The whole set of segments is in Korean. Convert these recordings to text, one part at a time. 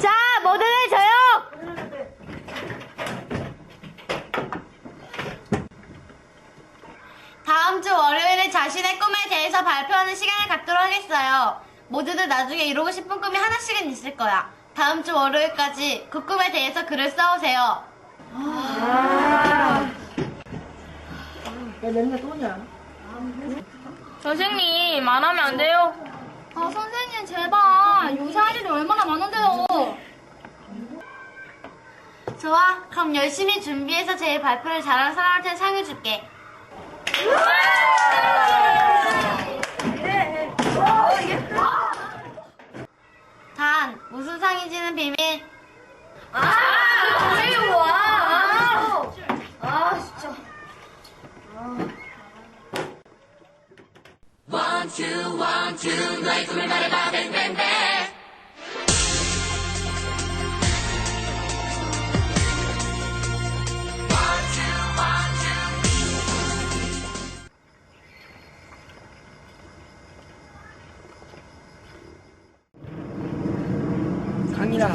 자, 모두들 조용! 다음 주 월요일에 자신의 꿈에 대해서 발표하는 시간을 갖도록 하겠어요. 모두들 나중에 이루고 싶은 꿈이 하나씩은 있을 거야. 다음 주 월요일까지 그 꿈에 대해서 글을 써오세요. 왜 맨날 또냐? 선생님, 안 하면 안 돼요. 아, 선생님, 제발. 요새 할 일이 얼마나 많은데요. 좋아. 그럼 열심히 준비해서 제 발표를 잘하는 사람한테 상을 줄게. 단, 무슨 상인지는 비밀. 아! 왜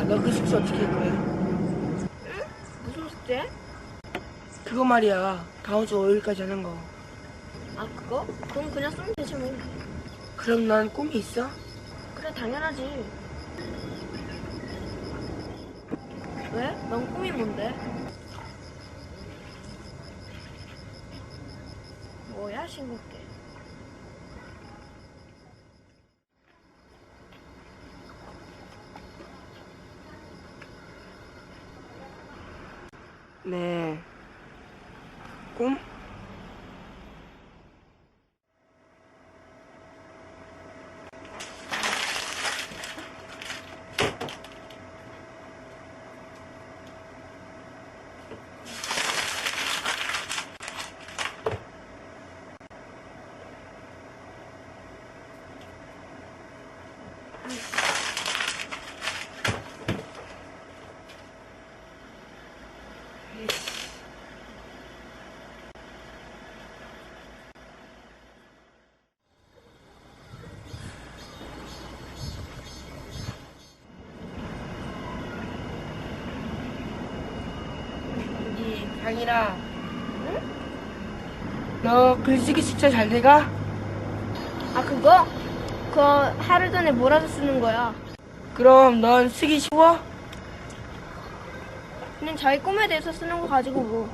너그 숙제 어떻게 할 거야? 무슨 숙제? 그거 말이야. 다음 주 월요일까지 하는 거. 아, 그거? 그럼 그냥 쓰면 되지 뭐. 그럼 난 꿈이 있어? 그래, 당연하지. 왜? 넌 꿈이 뭔데? 뭐야, 싱겁게. 네. 꿈? 이 강이라. 너 글쓰기 진짜 잘 돼가? 아, 그거? 그거 하루 전에 몰아서 쓰는 거야. 그럼 넌 쓰기 쉬워? 그냥 자기 꿈에 대해서 쓰는 거 가지고 뭐.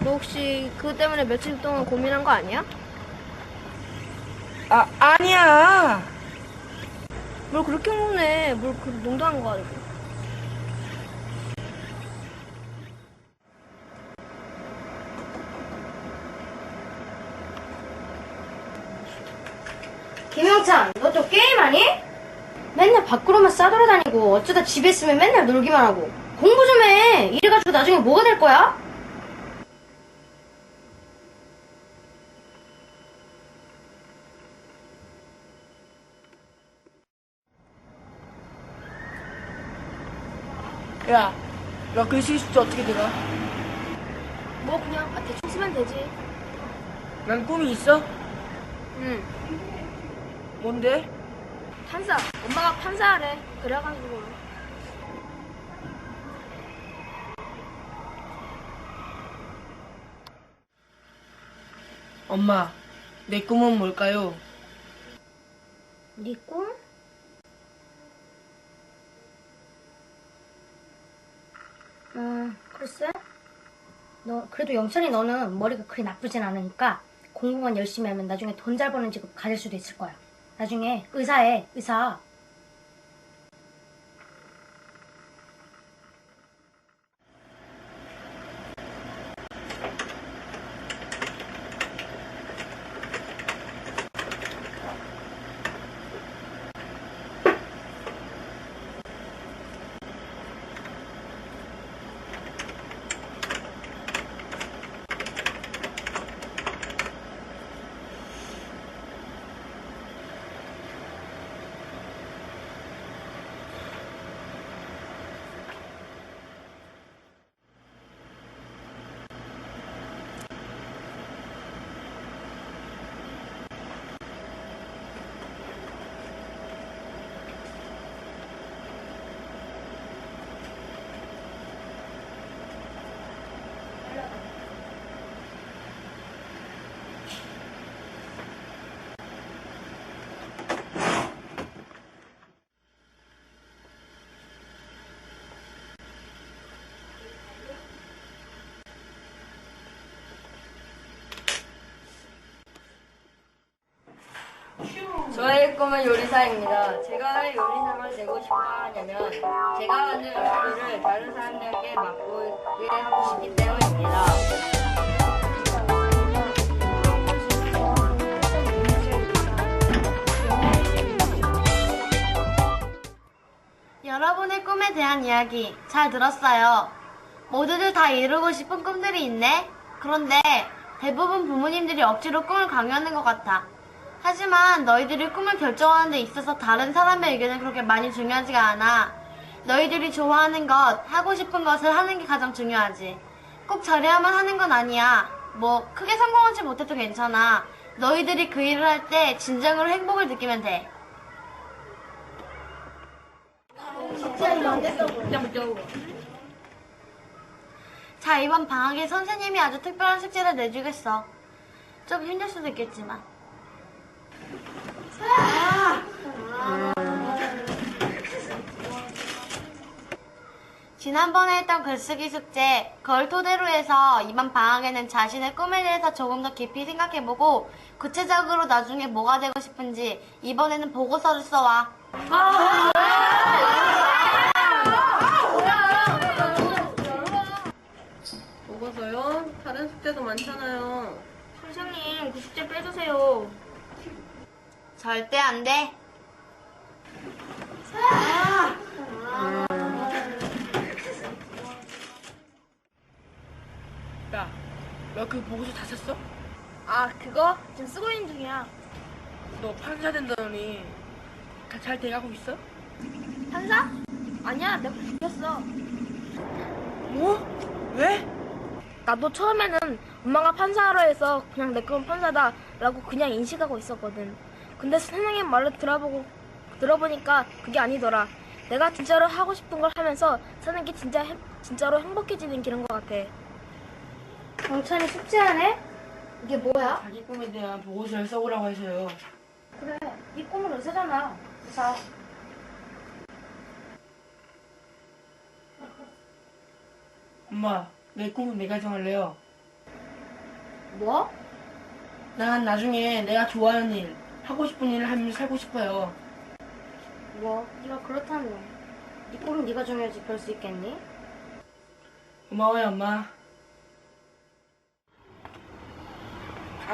너 혹시 그것 때문에 며칠 동안 고민한 거 아니야? 아, 아니야. 뭘 그렇게 고민해. 뭘그 농담한 거 가지고. 김영찬, 너 또 게임하니? 맨날 밖으로만 싸돌아다니고 어쩌다 집에 있으면 맨날 놀기만 하고 공부 좀 해. 이래가지고 나중에 뭐가 될 거야? 야, 너 글쓰기 숙제 어떻게 돼가? 뭐 그냥 아, 대충 쓰면 되지. 난 꿈이 있어? 응. 뭔데? 판사. 엄마가 판사하래. 그래가지고. 엄마, 내 꿈은 뭘까요? 네 꿈? 음, 글쎄. 너 그래도 영찬이 너는 머리가 그리 나쁘진 않으니까 공부만 열심히 하면 나중에 돈 잘 버는 직업 가질 수도 있을 거야. 나중에 의사해, 의사. 저의 꿈은 요리사입니다. 제가 요리사가 되고 싶어 하냐면 제가 하는 요리를 다른 사람들에게 맛보게 하고 싶기 때문입니다. 여러분의 꿈에 대한 이야기 잘 들었어요. 모두들 다 이루고 싶은 꿈들이 있네? 그런데 대부분 부모님들이 억지로 꿈을 강요하는 것 같아. 하지만 너희들이 꿈을 결정하는 데 있어서 다른 사람의 의견은 그렇게 많이 중요하지가 않아. 너희들이 좋아하는 것, 하고 싶은 것을 하는 게 가장 중요하지. 꼭 잘해야만 하는 건 아니야. 뭐, 크게 성공하지 못해도 괜찮아. 너희들이 그 일을 할 때 진정으로 행복을 느끼면 돼. 자, 이번 방학에 선생님이 아주 특별한 숙제를 내주겠어. 좀 힘들 수도 있겠지만. 지난번에 했던 글쓰기 숙제, 그걸 토대로 해서 이번 방학에는 자신의 꿈에 대해서 조금 더 깊이 생각해보고 구체적으로 나중에 뭐가 되고 싶은지 이번에는 보고서를 써와. 보고서요? 다른 숙제도 많잖아요. 선생님, 그 숙제 빼주세요. 절대 안 돼. 야, 너 그 보고서 다 썼어? 아, 그거? 지금 쓰고 있는 중이야. 너 판사 된다더니 다 잘 돼가고 있어? 판사? 아니야, 내가 죽였어. 뭐? 왜? 나도 처음에는 엄마가 판사하라 해서 그냥 내 꿈은 판사다 라고 그냥 인식하고 있었거든. 근데 선생님 말을 들어보고 들어보니까 그게 아니더라. 내가 진짜로 하고 싶은 걸 하면서 사는 게 진짜 행- 진짜로 행복해지는 길인 것 같아. 영찬이 숙제하네? 이게 뭐야? 자기 꿈에 대한 보고서를 써오라고 해서요. 그래, 네 꿈은 의사잖아. 의사. 엄마, 내 꿈은 내가 정할래요. 뭐? 난 나중에 내가 좋아하는 일, 하고 싶은 일을 하면서 살고 싶어요. 뭐? 네가 그렇다면 네 꿈은 네가 정해야지 그럴 수 있겠니? 고마워요, 엄마.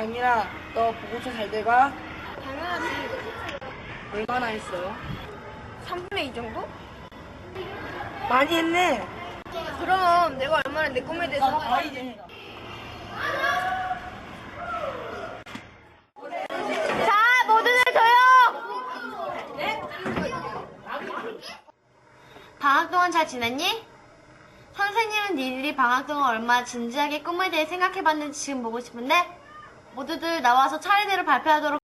아니라, 너 보고서 잘 돼가? 당연하지. 얼마나 했어요? 3분의 2 정도? 많이 했네. 그럼 내가 얼마나 내 꿈에 대해서 아, 이제. 자, 모두들 조용! 방학 동안 잘 지냈니? 선생님은 니들이 방학 동안 얼마나 진지하게 꿈에 대해 생각해봤는지 지금 보고 싶은데 모두들 나와서 차례대로 발표하도록